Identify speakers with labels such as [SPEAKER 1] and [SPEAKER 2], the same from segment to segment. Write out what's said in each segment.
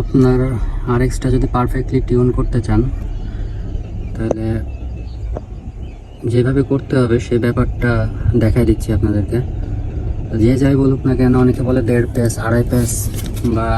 [SPEAKER 1] আপনার আরএক্সটা যদি perfectly tune করতে চান, তাহলে যেভাবে করতে হবে সেই ব্যাপারটা দেখাই দিচ্ছি আপনাদেরকে। যে যাই বলুক না কেন, অনেকে বলে দেড় প্যাচ আড়াই প্যাচ বা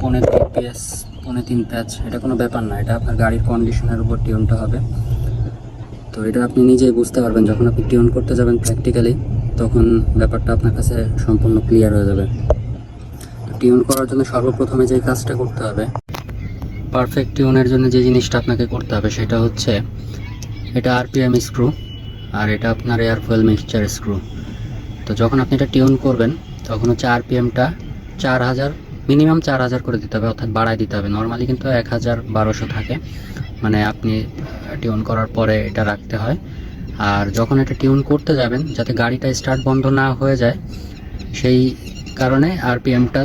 [SPEAKER 1] পৌনে তিন প্যাচ পৌনে তিন প্যাচ এটা কোনো ব্যাপার না, এটা আপনার গাড়ির কন্ডিশনের উপর টিউনটা হবে। তো এটা আপনি নিজেই বুঝতে পারবেন, যখন আপনি টিউন করতে যাবেন প্র্যাকটিক্যালি তখন ব্যাপারটা আপনার কাছে সম্পূর্ণ ক্লিয়ার হয়ে যাবে। টিউন করার জন্য সর্বপ্রথমে যে কাজটা করতে হবে, পারফেক্ট টিউনের জন্য যে জিনিসটা আপনাকে করতে হবে সেটা হচ্ছে এটা আরপিএম স্ক্রু আর এটা আপনার এয়ার ফুয়েল মিক্সচার স্ক্রু। তো যখন আপনি এটা টিউন করবেন, তখন হচ্ছে আরপিএমটা চার হাজার, মিনিমাম চার হাজার করে দিতে হবে, অর্থাৎ বাড়ায় দিতে হবে। নর্মালি কিন্তু এক হাজার বারোশো থাকে। মানে আপনি টিউন করার পরে এটা রাখতে হয়। আর যখন এটা টিউন করতে যাবেন, যাতে গাড়িটা স্টার্ট বন্ধ না হয়ে যায়, সেই কারণে আরপিএমটা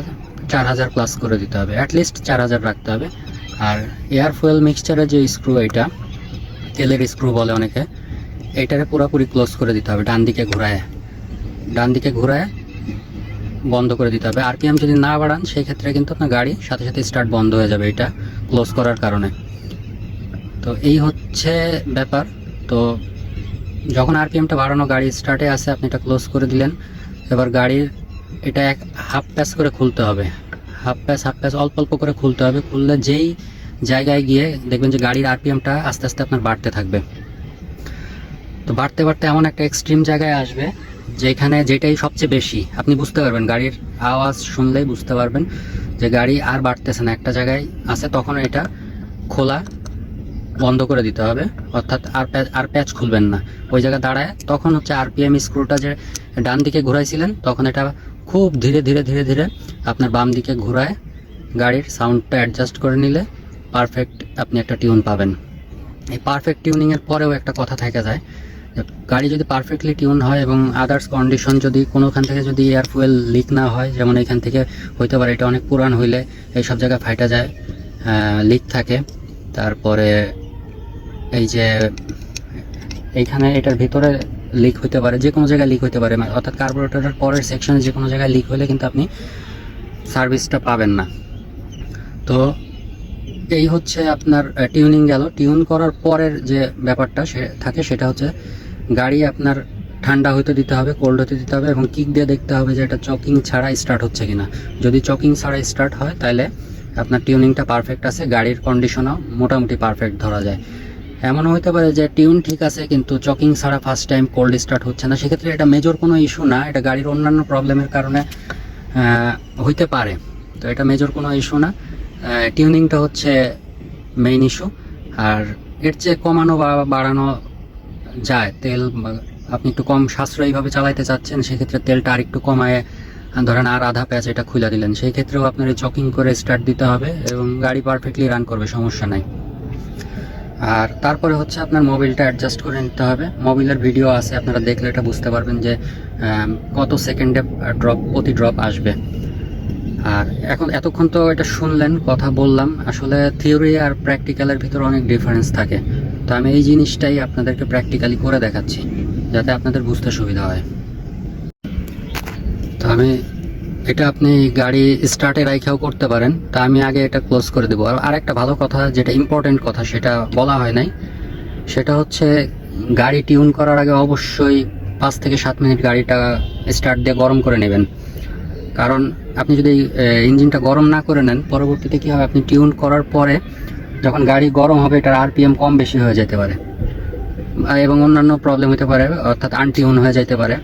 [SPEAKER 1] চার হাজার প্লাস করে দিতে হবে। অ্যাটলিস্ট চার হাজার রাখতে হবে। আর এয়ার ফুয়েল মিক্সচারের যে স্ক্রু এটা, তেলের স্ক্রু বলে অনেকে, এটারে পুরোপুরি ক্লোজ করে দিতে হবে, ডান দিকে ঘোরায়। ডান দিকে ঘুরায় বন্ধ করে দিতে হবে। আরপিএম যদি না বাড়ান সেই ক্ষেত্রে কিন্তু আপনার গাড়ি সাথে সাথে স্টার্ট বন্ধ হয়ে যাবে এটা ক্লোজ করার কারণে। তো এই হচ্ছে ব্যাপার। তো যখন আরপিএমটা বাড়ানো গাড়ি স্টার্টে আসে, আপনি এটা ক্লোজ করে দিলেন। এবার গাড়ির এটা এক হাফ প্যাচ করে খুলতে হবে। হাফ প্যাচ হাফ প্যাচ অল্প অল্প করে খুলতে হবে। খুললে যেই জায়গায় গিয়ে দেখবেন যে গাড়ির আরপিএমটা আস্তে আস্তে আপনার বাড়তে থাকবে। তো বাড়তে বাড়তে এমন একটা এক্সট্রিম জায়গায় আসবে যেখানে যেটাই সবচেয়ে বেশি, আপনি বুঝতে পারবেন, গাড়ির আওয়াজ শুনলেই বুঝতে পারবেন যে গাড়ি আর বাড়তেছে না। একটা জায়গায় আছে, তখন এটা খোলা বন্ধ করে দিতে হবে। অর্থাৎ আর প্যাচ আর প্যাচ খুলবেন না। ওই জায়গায় দাঁড়ায়, তখন হচ্ছে আরপিএম স্ক্রুটা যে ডান দিকে ঘুরাইছিলেন, তখন এটা খুব ধীরে ধীরে ধীরে ধীরে আপনার বাম দিকে ঘুরায় গাড়ির সাউন্ডটা অ্যাডজাস্ট করে নিলে পারফেক্ট আপনি একটা টিউন পাবেন। এই পারফেক্ট টিউনিংয়ের পরেও একটা কথা থেকে যায় গাড়ি যদি পারফেক্টলি টিউন হয় এবং আদার্স কন্ডিশন যদি কোনোখান থেকে যদি এয়ার ফুয়েল লিক না হয়, যেমন এখান থেকে হইতে পারে এটা অনেক পুরান হইলে এই সব জায়গায় ফাইটা যায় লিক থাকে। তারপরে এই যে এইখানে এটার ভিতরে লিক হতে পারে যে কোনো জায়গায় লিক হতে পারে মানে অর্থাৎ কার্বোরেটরের পরের সেকশনে যে কোনো জায়গায় লিক হলে কিন্তু আপনি সার্ভিসটা পাবেন না। তো এই হচ্ছে আপনার টিউনিং গেল। টিউন করার পরের যে ব্যাপারটা সে থাকে, সেটা হচ্ছে গাড়ি আপনার ঠান্ডা হতে দিতে হবে কোল্ড হতে দিতে হবে এবং কিক দিয়ে দেখতে হবে যে এটা চকিং ছাড়া স্টার্ট হচ্ছে কিনা। যদি চকিং ছাড়া স্টার্ট হয়, তাহলে আপনার টিউনিংটা পারফেক্ট আছে, গাড়ির কন্ডিশনও মোটামুটি পারফেক্ট ধরা যায়। এমনও হতে পারে যে টিউন ঠিক আছে, কিন্তু চকিং ছাড়া ফার্স্ট টাইম কোল্ড স্টার্ট হচ্ছে না। সেক্ষেত্রে এটা মেজর কোনো ইস্যু না, এটা গাড়ির অন্যান্য প্রবলেমের কারণে হইতে পারে। তো এটা মেজর কোনো ইস্যু না। টিউনিংটা হচ্ছে মেইন ইস্যু আর এর চেয়ে কমানো বা বাড়ানো যায়, তেল আপনি একটু কম সাশ্রয়ীভাবে চালাইতে চাচ্ছেন, সেক্ষেত্রে তেলটা আর একটু কমায় ধরেন আর আধা প্যাচ এটা খুলে দিলেন, সেই ক্ষেত্রেও আপনার চকিং করে স্টার্ট দিতে হবে এবং গাড়ি পারফেক্টলি রান করবে, সমস্যা নাই। আর তারপরে হচ্ছে আপনার মোবিলটা অ্যাডজাস্ট করে নিতে হবে। মোবিলের ভিডিও আছে, আপনারা দেখলে এটা বুঝতে পারবেন যে কত সেকেন্ডে ড্রপ প্রতি ড্রপ আসবে। আর এখন এতক্ষণ তো এটা শুনলেন, কথা বললাম। আসলে থিওরি আর প্র্যাকটিক্যালের ভিতরে অনেক ডিফারেন্স থাকে। তো আমি এই জিনিসটাই আপনাদেরকে প্র্যাকটিক্যালি করে দেখাচ্ছি, যাতে আপনাদের বুঝতে সুবিধা হয়। তো আমি এটা আপনি গাড়ি স্টার্টে রাইখাও করতে পারেন, তা আমি আগে এটা ক্লোজ করে দেবো। আর আরেকটা ভালো কথা, যেটা ইম্পর্টেন্ট কথা, সেটা বলা হয় নাই, সেটা হচ্ছে গাড়ি টিউন করার আগে অবশ্যই পাঁচ থেকে সাত মিনিট গাড়িটা স্টার্ট দিয়ে গরম করে নেবেন। কারণ আপনি যদি ইঞ্জিনটা গরম না করে নেন, পরবর্তীতে কী হবে? আপনি টিউন করার পরে যখন গাড়ি গরম হবে, এটার আরপিএম কম বেশি হয়ে যেতে পারে। এবং অন্যান্য প্রবলেম হতে পারে, অর্থাৎ আনটিউন হয়ে যেতে পারে।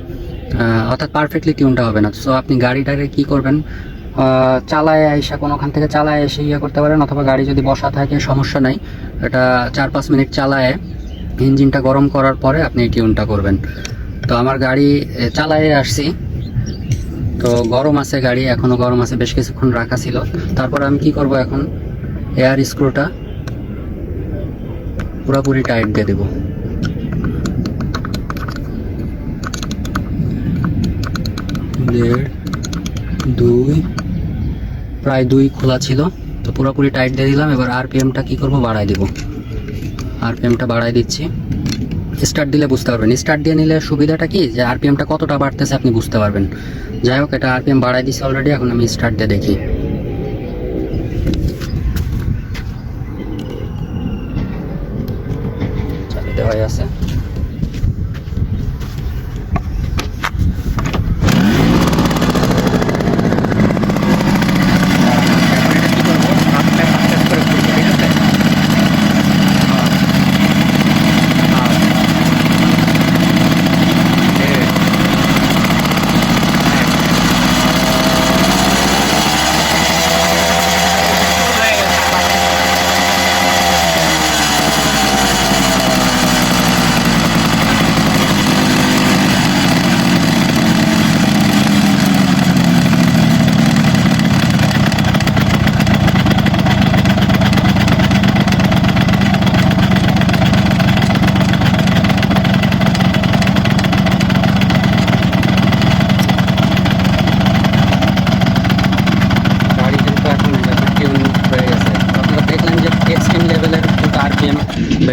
[SPEAKER 1] অর্থাৎ পারফেক্টলি টিউনটা হবে না। সো আপনি গাড়িটাকে কি করবেন? চালায় এসে কোনোখান থেকে চালায় এসে ইয়ে করতে পারেন, অথবা গাড়ি যদি বসা থাকে, সমস্যা নাই। এটা চার পাঁচ মিনিট চালায়, ইঞ্জিনটা গরম করার পরে আপনি এই টিউনটা করবেন। তো, আমার গাড়ি চালায়ে আসছি। তো, গরম আছে গাড়ি এখনও গরম আছে, বেশ কিছুক্ষণ রাখা ছিল। তারপর আমি কি করব এখন? এয়ার স্ক্রুটা পুরোপুরি টাইট দিয়ে দেবো। দেড় দুই, প্রায় দুই খোলা ছিল। তো পুরোপুরি টাইট দিয়ে দিলাম। এবার আরপিএমটা কী করব? বাড়াই দেবো। আরপিএমটা বাড়াই দিচ্ছি। স্টার্ট দিলে বুঝতে পারবেন। স্টার্ট দিয়ে নিলে সুবিধাটা কি? যে আরপিএমটা কতটা বাড়তেছে আপনি বুঝতে পারবেন। যাই হোক, এটা আরপিএম বাড়াই দিচ্ছি অলরেডি এখন আমি স্টার্ট দিয়ে দেখি। দেওয়াই আছে।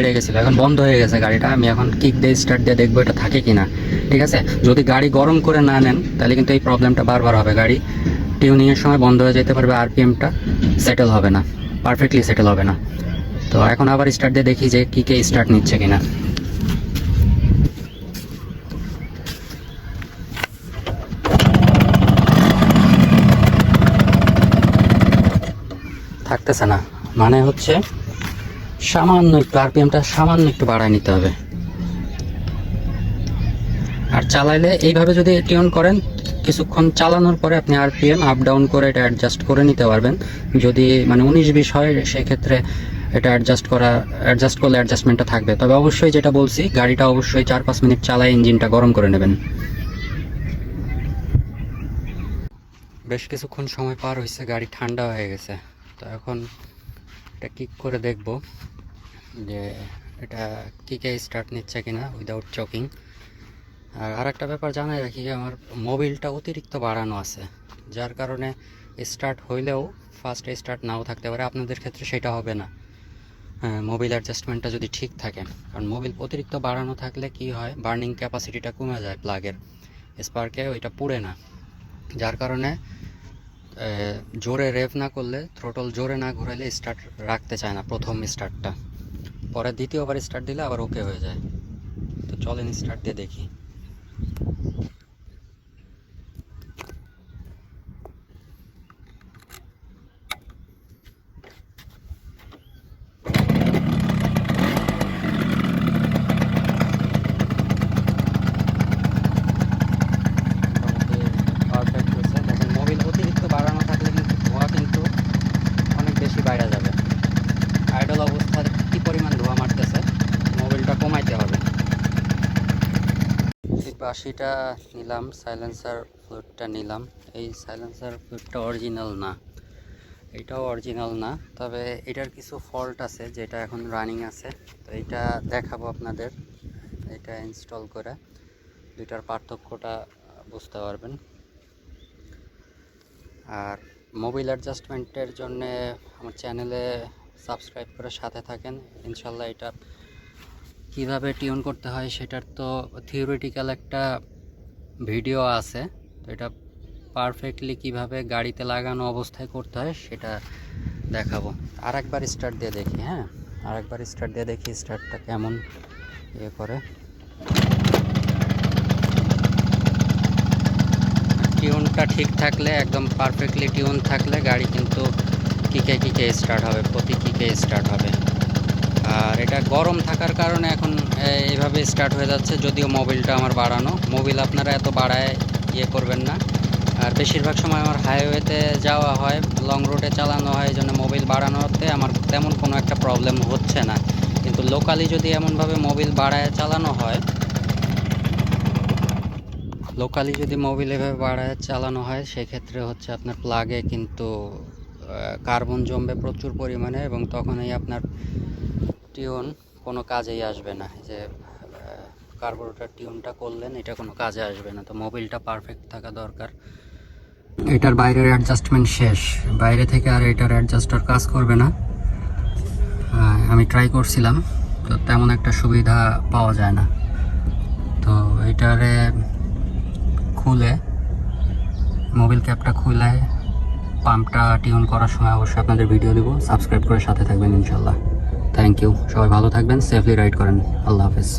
[SPEAKER 1] বেড়ে গেছিল এখন বন্ধ হয়ে গেছে গাড়িটা। আমি এখন কিক দিয়ে স্টার্ট দিয়ে দেখব এটা থাকে কিনা। ঠিক আছে? যদি গাড়ি গরম করে না নেন, তাহলে কিন্তু এই প্রবলেমটা বারবার হবে। গাড়ি টিউনিংয়ের সময় বন্ধ হয়ে যেতে পারবে আরপিএমটা সেটেল হবে না। পারফেক্টলি সেটেল হবে না। তো এখন আবার স্টার্ট দিয়ে দেখি যে কিকে স্টার্ট নিচ্ছে কিনা। থাকতেছে না। মানে হচ্ছে সামান্য একটু আরপিএমটা সামান্য একটু বাড়ায় নিতে হবে। আর চালাইলে এইভাবে যদি টিউন করেন, কিছুক্ষণ চালানোর পরে আপনি আরপিএম আপ ডাউন করে এটা অ্যাডজাস্ট করে নিতে পারবেন। যদি মানে উনিশ বিশ হয়, সেক্ষেত্রে এটা অ্যাডজাস্ট করা অ্যাডজাস্ট করলে অ্যাডজাস্টমেন্টটা থাকবে। তবে অবশ্যই যেটা বলছি, গাড়িটা অবশ্যই চার পাঁচ মিনিট চালায় ইঞ্জিনটা গরম করে নেবেন। বেশ কিছুক্ষণ সময় পার হয়েছে গাড়ি ঠান্ডা হয়ে গেছে। তো এখন এটা কিক করে দেখব যে এটা কিকে স্টার্ট নিচ্ছে কিনা উইদাউট চকিং আর আরেকটা ব্যাপার জানাই রাখি আমার মোবিলটা অতিরিক্ত বাড়ানো আছে, যার কারণে স্টার্ট হইলেও ফার্স্ট স্টার্ট নাও থাকতে পারে, আপনাদের ক্ষেত্রে সেটা হবে না। মোবিল অ্যাডজাস্টমেন্টটা যদি ঠিক থাকে, কারণ মোবিল অতিরিক্ত বাড়ানো থাকলে কি হয় বার্নিং ক্যাপাসিটিটা কমে যায় প্লাগের স্পার্কে ওইটা পুড়ে না। যার কারণে জোরে রেভ না করলে থ্রোটল জোরে না ঘোরালে স্টার্ট রাখতে চায় না প্রথম স্টার্টটা পরে দ্বিতীয়বার স্টার্ট দিলে আবার ওকে হয়ে যায়। তো চলেন স্টার্ট দিয়ে দেখি পারফেক্ট হয়েছে দেখেন মোবিল অতিরিক্ত বাড়ানো থাকলে কিন্তু ধোঁয়া কিন্তু অনেক বেশি বাইরে যাবে আইডল অবস্থায় কী পরিমাণ ধোঁয়া মারতেছে মোবিলটা কমাইতে হবে বাসিটা নিলাম সাইলেন্সার ফ্লুটটা নিলাম। এই সাইলেন্সার ফ্লুটটা অরিজিনাল না। এটাও অরিজিনাল না, তবে এটার কিছু ফল্ট আছে যেটা এখন রানিং আছে। তো এটা দেখাবো আপনাদের, এটা ইনস্টল করে। দুইটার পার্থক্যটা বুঝতে পারবেন। আর মোবাইল অ্যাডজাস্টমেন্টের জন্যে আমার চ্যানেলে সাবস্ক্রাইব করে সাথে থাকেন। ইনশাল্লাহ এটা কীভাবে টিউন করতে হয় সেটার তো থিওরিটিক্যাল একটা ভিডিও আছে। তো এটা পারফেক্টলি কীভাবে গাড়িতে লাগানো অবস্থায় করতে হয় সেটা দেখাবো। আর একবার স্টার্ট দিয়ে দেখি হ্যাঁ? আর একবার স্টার্ট দিয়ে দেখি স্টার্টটা কেমন ইয়ে করে। টিউনটা ঠিক থাকলে, একদম পারফেক্টলি টিউন থাকলে গাড়ি কিন্তু কিকে কিকে স্টার্ট হবে, প্রতি কিকে স্টার্ট হবে। আর এটা গরম থাকার কারণে এখন এইভাবে স্টার্ট হয়ে যাচ্ছে, যদিও মোবিলটা আমার বাড়ানো। মোবিল আপনারা এত বাড়ায় ইয়ে করবেন না। আর বেশিরভাগ সময় আমার হাইওয়েতে যাওয়া হয় লং রুটে চালানো হয়, এই জন্য মোবিল বাড়ানোতে আমার তেমন কোনো একটা প্রবলেম হচ্ছে না। কিন্তু লোকালি যদি এমনভাবে মোবিল বাড়ায়, চালানো হয় লোকালি যদি মোবিল এভাবে বাড়ায়, চালানো হয়, সেক্ষেত্রে হচ্ছে আপনার প্লাগে কিন্তু কার্বন জমবে প্রচুর পরিমাণে এবং তখনই আপনার টিউন কোনো কাজেই আসবে না। যে কার্বোরেটর টিউনটা করলেন, এটা কোনো কাজে আসবে না। তো মোবিলটা পারফেক্ট থাকা দরকার। এটার বাইরের অ্যাডজাস্টমেন্ট শেষ। বাইরে থেকে আর এটার অ্যাডজাস্টার কাজ করবে না। আমি ট্রাই করছিলাম, তো তেমন একটা সুবিধা পাওয়া যায় না। তো এটারে খুলে মোবিল ক্যাপটা খুলে পাম্পটা টিউন করার সময় অবশ্যই আপনাদের ভিডিও দেবো। সাবস্ক্রাইব করে সাথে থাকবেন ইনশাল্লাহ। থ্যাংক ইউ সবাই ভালো থাকবেন সেফলি রাইড করেন। আল্লাহ হাফেজ।